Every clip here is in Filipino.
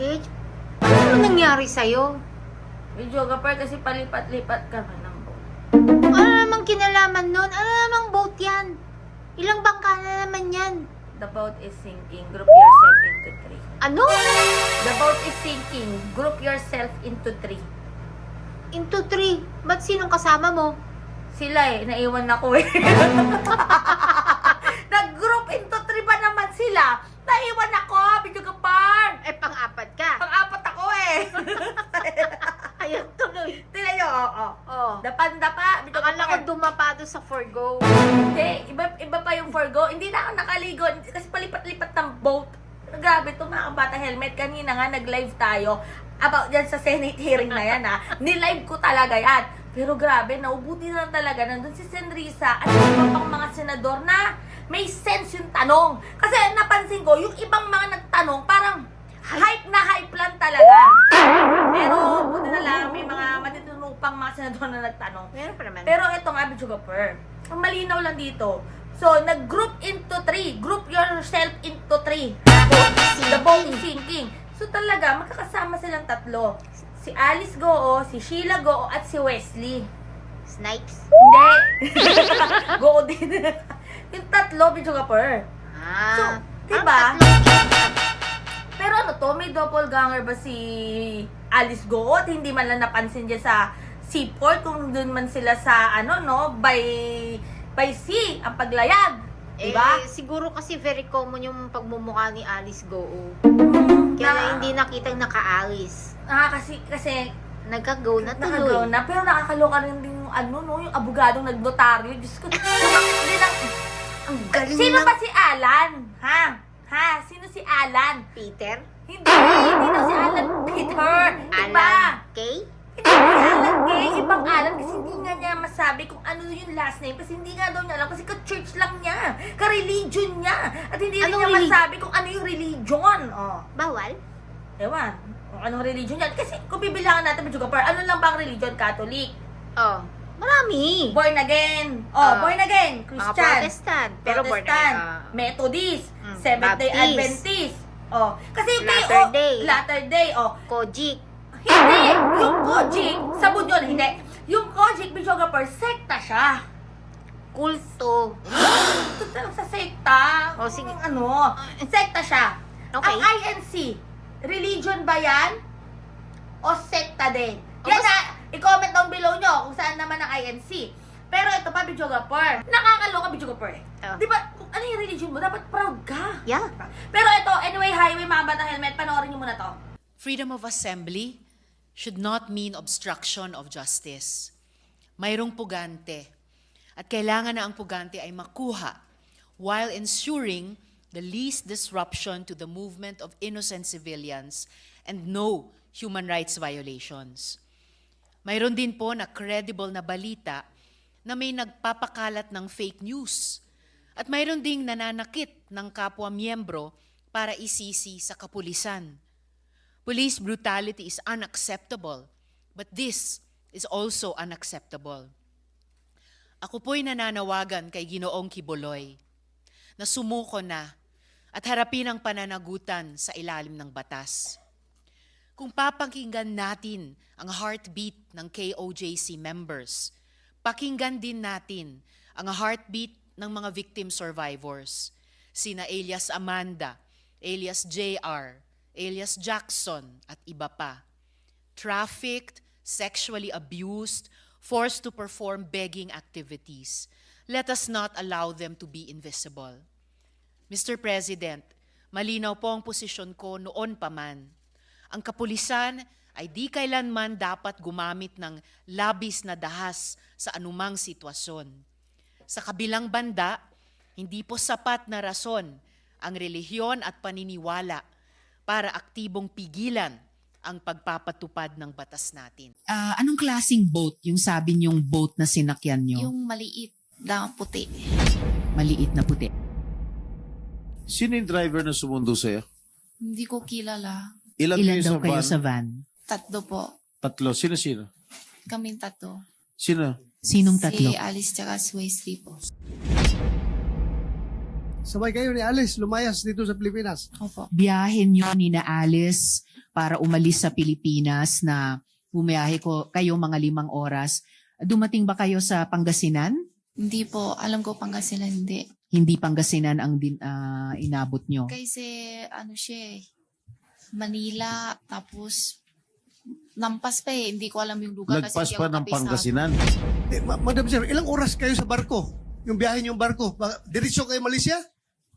Bitch, ano nangyari sa'yo? Videographer kasi palipat-lipat kami ng boat. Ano namang kinalaman nun? Ano namang boat yan? Ilang bangka na naman yan? The boat is sinking. Group yourself into three. Ano? The boat is sinking. Group yourself into three. Into three. Ba't sinong kasama mo? Sila eh, naiwan ako eh. forgo. Hindi, iba, iba pa yung forgo. Hindi na ako nakaligo kasi palipat-lipat ng boat. Grabe to mga kabata helmet. Kanina nga nag-live tayo about yan sa Senate hearing na yan ha. Ni-live ko talaga yan. Pero grabe, naubuti na talaga. Nandun si Senrisa at yung iba pang mga senador na may sense yung tanong. Kasi napansin ko, yung ibang mga nagtanong, parang hype na hype lang talaga. Pero buti na lang, may mga matitunong pang mga senador na nagtanong. Meron pa naman. Pero ito nga, Bichugaper, ang malinaw lang dito. So, nag-group into three. Group yourself into three. The boat is sinking. So, talaga, magkakasama silang tatlo. Si Alice Goo, si Sheila Goo, at si Wesley. Snipes? Hindi. Goo din. yung tatlo, Bichugaper. Ah. So, diba? Pero ano to, may doppelganger ba si Alice Goo? At hindi man lang napansin dyan sa seaport kung doon man sila sa ano no by by sea ang paglayag diba Eh, siguro kasi very common yung pagmumukha ni Alice Goo. Mm, Kaya na- hindi nakitang nakaalis. ah, kasi kasi Nagka-go na tuloy. na pero nakakaloka rin din yung ano no yung abogadong nagnotaryo Diyos ko din ang Ang galing sino ng ba si Alan ha ha sino si Alan Peter? hindi hindi na si Alan Peter iba Alan Kay? Gay, ibang Alan kasi hindi nga niya masabi kung ano yung last name kasi hindi nga daw niya alam kasi ka-church lang niya, ka-religion niya at hindi rin Anong niya relig- masabi kung ano yung religion. Oh, Bawal? ewan, kung anong religion yan. Kasi kung bibilangan natin, Medyo Kapar, ano lang bang religion? Catholic, Oh. Marami. born again, oh, Ah. born again, Mga Christian, Protestant. Pero born Protestant, ah, Methodist, Mm, Seventh-day Baptist. Adventist. Oh, kasi yung kay- Latter oh, Day. Latter Day, oh, Kojik. Hindi! Yung Kojik, sabon yun, hindi. Yung Kojik, videographer, sekta siya. Kulto. Ito lang sa sekta. O, sige. Ano, sekta siya. Okay. Ang INC, religion ba yan? O sekta din? O, Yan na, i-comment down below nyo kung saan naman ang INC. Pero ito pa, videographer. Nakakaloka, videographer. Oh. Di ba, kung ano yung religion mo, dapat proud ka. Yeah. Pero ito, anyway, highway, mga batang helmet, panoorin nyo muna to. Freedom of assembly should not mean obstruction of justice. Mayroong pugante at kailangan na ang pugante ay makuha while ensuring the least disruption to the movement of innocent civilians and no human rights violations. Mayroon din po na credible na balita na may nagpapakalat ng fake news at mayroon ding nananakit ng kapwa miyembro para isisi sa kapulisan. Police brutality is unacceptable, but this is also unacceptable. Ako po'y nananawagan kay Ginoong Kibuloy na sumuko na at harapin ang pananagutan sa ilalim ng batas. Kung papakinggan natin ang heartbeat ng KOJC members, pakinggan din natin ang heartbeat ng mga victim survivors, sina Elias Amanda, Elias JR, Elias Jackson at iba pa. Trafficked, sexually abused, forced to perform begging activities. Let us not allow them to be invisible. Mr. President, malinaw po ang posisyon ko noon pa man. Ang kapulisan ay di kailanman dapat gumamit ng labis na dahas sa anumang sitwasyon. Sa kabilang banda, hindi po sapat na rason ang relihiyon at paniniwala para aktibong pigilan ang pagpapatupad ng batas natin. Ah, anong klasing boat yung sabi niyong boat na sinakyan niyo? Yung maliit na puti. Maliit na puti. Sino yung driver na sumundo sa'yo? Hindi ko kilala. Ilan, Ilan kayo daw sa kayo van? sa van? Tatlo po. Tatlo. Sino-sino? Kaming tatlo. Sino? Sinong tatlo? Si Alice tsaka si Wesley po. Sabay kayo ni Alice lumayas dito sa Pilipinas. Opo. Biyahin nyo ni na Alice para umalis sa Pilipinas na bumiyahe ko kayo mga limang oras. Dumating ba kayo sa Pangasinan? Hindi po. Alam ko Pangasinan hindi. Hindi Pangasinan ang din, ah, inabot nyo. Kasi ano siya eh, Manila, tapos lampas pa eh. Hindi ko alam yung lugar. kasi Lagpas hindi pa ako ng kabisado. Pangasinan. Eh, Ma- Madam Sir, ilang oras kayo sa barko? Yung biyahe niyong barko? Ba- Diretso kayo Malaysia?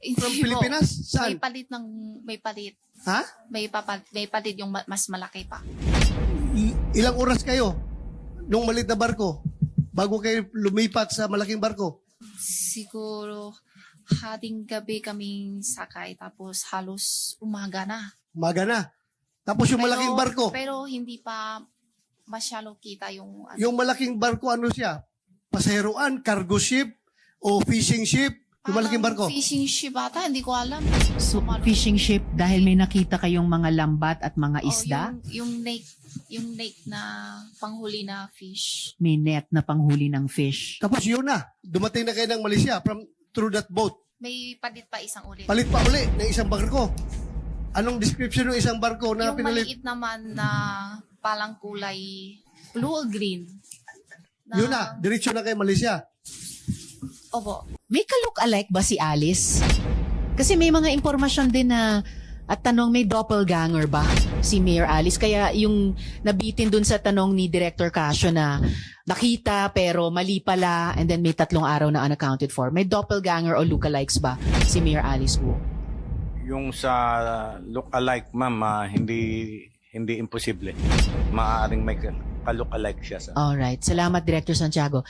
Hindi From po. Pilipinas? May Saan? palit ng, may palit. Ha? May, papalit, may palit yung ma- mas malaki pa. I- ilang oras kayo nung malit na barko bago kayo lumipat sa malaking barko? Siguro, hating gabi kaming sakay, tapos halos umaga na. Umaga na. Tapos yung Pero- malaking barko, Pero hindi pa masyalo kita yung... Ano, yung malaking barko ano siya? Pasaheroan, cargo ship, o fishing ship? Yung malaking barko? Fishing ship ata, hindi ko alam. So, fishing ship dahil may nakita kayong mga lambat at mga Oh, isda, yung, yung lake, yung lake na panghuli na fish. may net na panghuli ng fish. Tapos yun na, dumating na kayo ng Malaysia from through that boat. May palit pa isang ulit. Palit pa uli ng isang barko. Anong description ng isang barko na yung pinalit? maliit naman na palang kulay blue or green. Yun na, diretso na kayo Malaysia. Opo. May ka-look-alike ba si Alice? Kasi may mga impormasyon din na at tanong may doppelganger ba si Mayor Alice? Kaya yung nabitin dun sa tanong ni Director Casio na nakita pero mali pala and then may tatlong araw na unaccounted for. May doppelganger o lookalikes ba si Mayor Alice Wu? Yung sa look-alike, ma'am, ah, hindi hindi imposible. Maaaring may ka-look-alike siya sa Alright. Salamat, Director Santiago.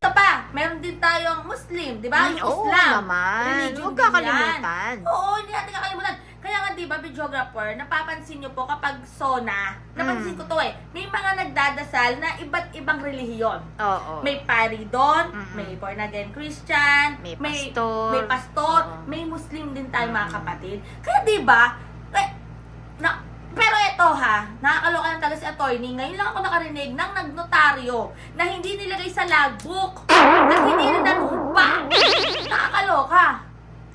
Ito pa, meron din tayong Muslim, di ba? Ay, Yung oo Islam. naman. Religion Huwag din kakalimutan. yan. Oo, hindi natin kakalimutan. Kaya nga, di ba, videographer, napapansin nyo po kapag sona, napansin Mm. ko to eh, may mga nagdadasal na iba't ibang relihiyon. Oo. May pari doon, Mm-mm. may born again Christian, May may, pastor. may pastor, Oo. may Muslim din tayo mga kapatid. Kaya di ba, eh, na, eto ha, nakakaloka lang talaga si attorney. Ngayon lang ako nakarinig ng nagnotaryo na hindi nilagay sa logbook at hindi rin nanupa. Nakakaloka.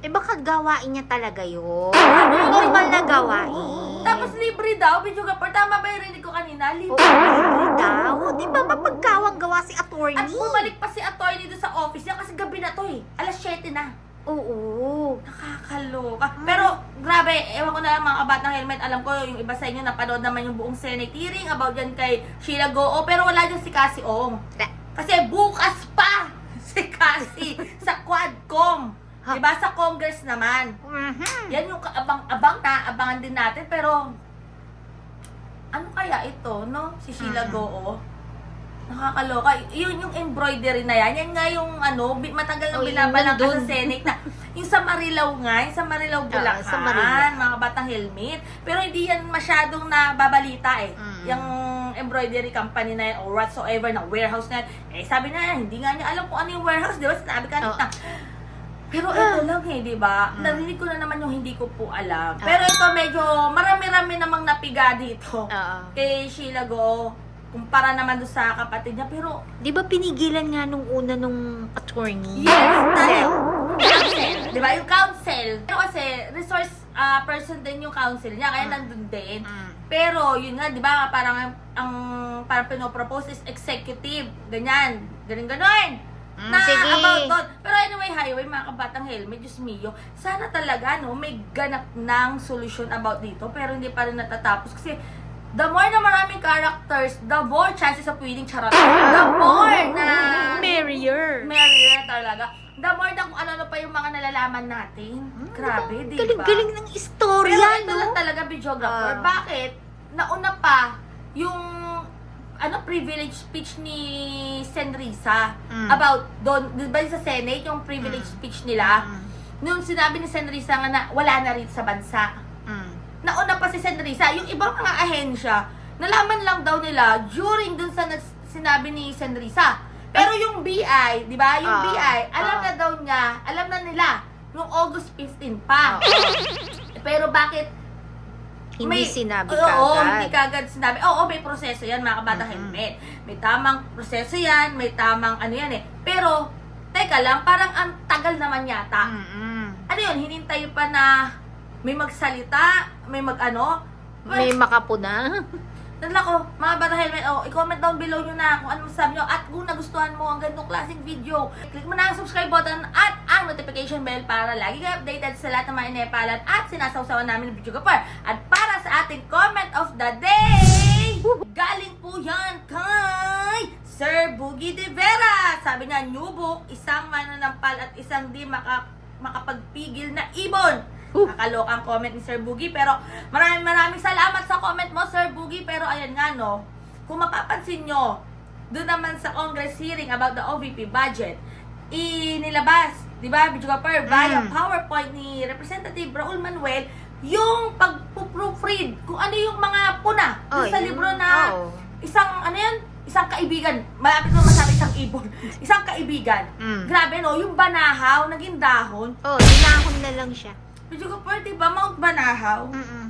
Eh baka gawain niya talaga yun. Normal na gawain. Tapos libre daw, video kapar. Tama ba yung rinig ko kanina? Oo, Libre. libre daw. Di ba mapagkawang gawa si attorney? At bumalik pa si attorney doon sa office niya kasi gabi na to eh. Alas 7 na. Oo. Nakakaloka. Pero, grabe, ewan ko na lang mga kabatang helmet. Alam ko, yung iba sa inyo, napanood naman yung buong Senate hearing about yan kay Sheila Goo. Pero wala dyan si Cassie Ong. Kasi bukas pa si Cassie sa Quadcom. Diba? Sa Congress naman. Mhm. Yan yung kaabang-abang na, abangan din natin. Pero, ano kaya ito, no? Si Sheila Mhm. Goo. Nakakaloka. Yun yung embroidery na yan. Yan nga yung ano, matagal na Oh, yung binabalak ka sa Senate na. Yung sa Marilaw nga, yung sa Marilaw Bulacan, sa Marilaw. mga batang helmet. Pero hindi yan masyadong nababalita eh. Mm. Yung embroidery company na yan or whatsoever na warehouse na yan. Eh sabi na hindi nga niya alam kung ano yung warehouse, di ba? Sinabi ka Oh. na. Pero ito Ah. lang eh, di ba? Mm. Narinig ko na naman yung hindi ko po alam. Ah. Pero ito medyo marami-rami namang napiga dito Oo. kay Sheila Go kumpara naman doon sa kapatid niya. Pero, Di ba pinigilan nga nung una nung attorney? yes, dahil Counsel. di ba? Yung council. Pero kasi, resource ah, person din yung council niya, kaya Mm. nandun din. Mm. Pero, yun nga, di ba, parang ang parang pinopropose is executive. Ganyan. Ganun, ganun. Mm, na sige. about doon. Pero anyway, highway, mga kabatang helmet, Diyos mio, sana talaga, no, may ganap ng solusyon about dito, pero hindi pa rin natatapos. Kasi, the more na maraming characters, the more chances of winning charot. The more na... Merrier. Merrier talaga. The more na kung ano-ano pa yung mga nalalaman natin. Grabe, di ba? Galing-galing ng istorya, Pero ito no? lang talaga, videographer. Ah. Bakit? Nauna pa yung ano privilege speech ni Senrisa Mm. about doon, di ba sa Senate, yung privilege Mm. speech nila, Mm. nung sinabi ni Senrisa nga na wala na rin sa bansa. Nauna pa si Senrisa, yung ibang mga ahensya, nalaman lang daw nila during dun sa nags- sinabi ni Senrisa. Pero yung BI, di ba? Yung Ah, BI, alam ah. na daw niya, alam na nila, nung August 15 pa. Oo. Pero bakit Hindi sinabi oo, kagad. hindi kagad sinabi. Oo, may proseso yan, mga kabata helmet. May tamang proseso yan, may tamang ano yan eh. Pero, teka lang, parang ang tagal naman yata. Mm-mm. Ano yun, hinintay pa na may magsalita, may mag-ano. May makapuna. Nadala ko, mga bata helmet, oh, i-comment down below nyo na kung ano masasabi nyo at kung nagustuhan mo ang ganitong klaseng video. Click mo na ang subscribe button at ang notification bell para lagi ka updated sa lahat ng mga inepalan at sinasawsawan namin ng video kapar. At para sa ating comment of the day, galing po yan kay Sir Boogie De Vera. Sabi niya, new book, isang mananampal at isang di maka, makapagpigil na ibon. Kakalokang comment ni Sir Boogie. Pero maraming maraming salamat sa comment mo, Sir Boogie. Pero ayan nga, no. Kung mapapansin nyo, doon naman sa Congress hearing about the OVP budget, inilabas, di ba, Bidyo Kapar, via Mm. PowerPoint ni Representative Raul Manuel, yung pag-proofread, kung ano yung mga puna Oh, sa libro na Oo. isang, ano yan, isang kaibigan, malapit mo masabi isang ibon, isang kaibigan. Mm. Grabe no, yung banahaw, naging dahon. Oh, dinahon na lang siya. Medyo ko di ba, Mount Banahaw? Mm-mm.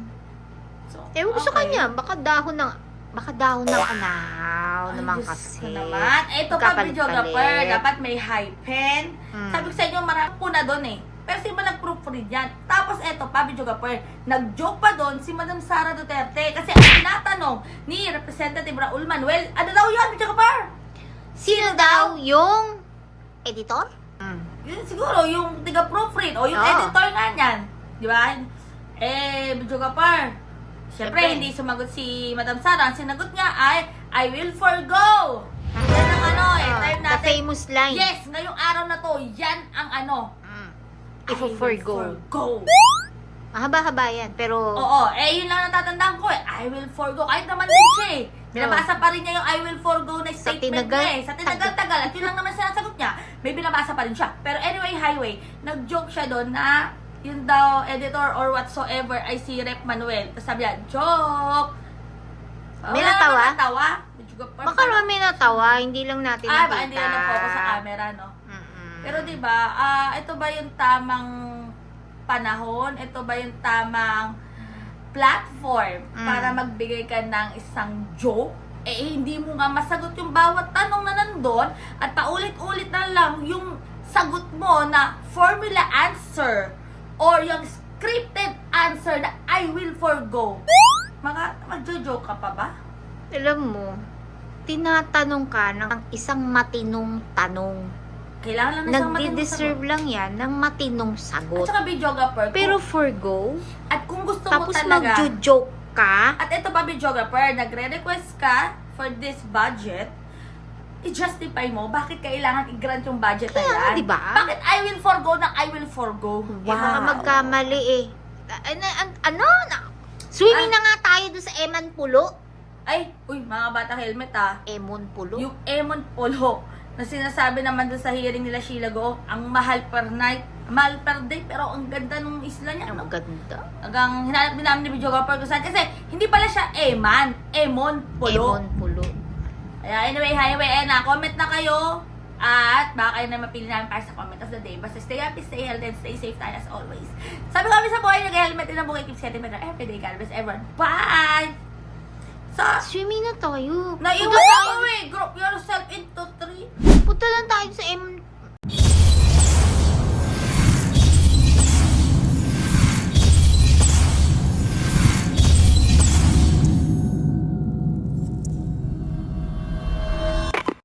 So, ko sa okay. kanya, baka dahon ng baka dahon ng anahaw Ay, naman Diyos kasi. ko naman. Ito pa, Magkapalit-palit. videographer, dapat may high pen. Mm. Sabi ko sa inyo, marami po na doon eh. Pero si Madam proofread yan. Tapos eto pa, videographer, nag-joke pa doon si Madam Sara Duterte. Kasi ang tinatanong ni Representative Raul Manuel, ano daw yan, videographer? Sino daw yung editor? Mm. Yun siguro, yung tiga-proofread o yung Oo. editor nga niyan. Di ba? Eh, videographer, Siyempre, Siyempre. hindi sumagot si Madam Sara. Ang sinagot niya ay, I will forgo. Yan ang ano, eh, Ah, time the natin. famous line. Yes, ngayong araw na to, yan ang ano. Mm. I If will forgo. forgo. Mahaba-haba yan, pero Oo, eh yun lang natatandaan ko eh. I will forgo. Kahit naman din siya eh. Binabasa pa rin niya yung I will forgo na Sa statement tinagal- niya eh. Sa tinagal-tagal. At yun lang naman sinasagot niya. May binabasa pa rin siya. Pero anyway, highway, nag-joke siya doon na yun daw, editor or whatsoever ay si Rep Manuel. Tapos sabi niya, joke! May wala natawa? naman natawa. Medyo naman may natawa, hindi lang natin Ah, baka hindi na nag-focus sa camera, no? Mm-mm. Pero 'di ba, ah ito ba yung tamang panahon? Ito ba yung tamang platform Mm. para magbigay ka ng isang joke? Eh, hindi mo nga masagot yung bawat tanong na nandun at paulit-ulit na lang yung sagot mo na formula answer or yung scripted answer na I will forgo. Mga, magjo-joke ka pa ba? Alam mo, tinatanong ka ng isang matinong tanong. Kailangan lang na siyang matinong Nagdi-deserve lang yan ng matinong sagot. At saka videographer, Pero kung- forgo, at kung gusto mo tapos talaga... magjo-joke ka, At ito pa, videographer, nagre-request ka for this budget, i-justify mo bakit kailangan i-grant yung budget Kaya na yan. diba? Bakit I will forgo na I will forgo? eh, baka magkamali eh. Ano, an- ano, na, swimming Ah. na nga tayo doon sa Eman Pulo. Ay, uy, mga bata helmet ah. Emon Pulo? Yung Emon Polo na sinasabi naman doon sa hearing nila Sheila Go, ang mahal per night, mahal per day, pero ang ganda nung isla niya. Ang No? ganda. Hanggang hinanap din namin ni videographer kung saan. Kasi hindi pala siya Eman, Emon Polo. Emon Pulo. Kaya anyway, highway, eh na, comment na kayo. At baka kayo na mapili namin para sa comment of the day. Basta stay happy, stay healthy, and stay safe tayo as always. Sabi kami sa buhay, nag-helmet din ang buhay. Keep setting better every day. God bless everyone. Bye! Sa... Swimming na tayo. Naiwan ako eh. Group yourself into three. Punta lang tayo sa m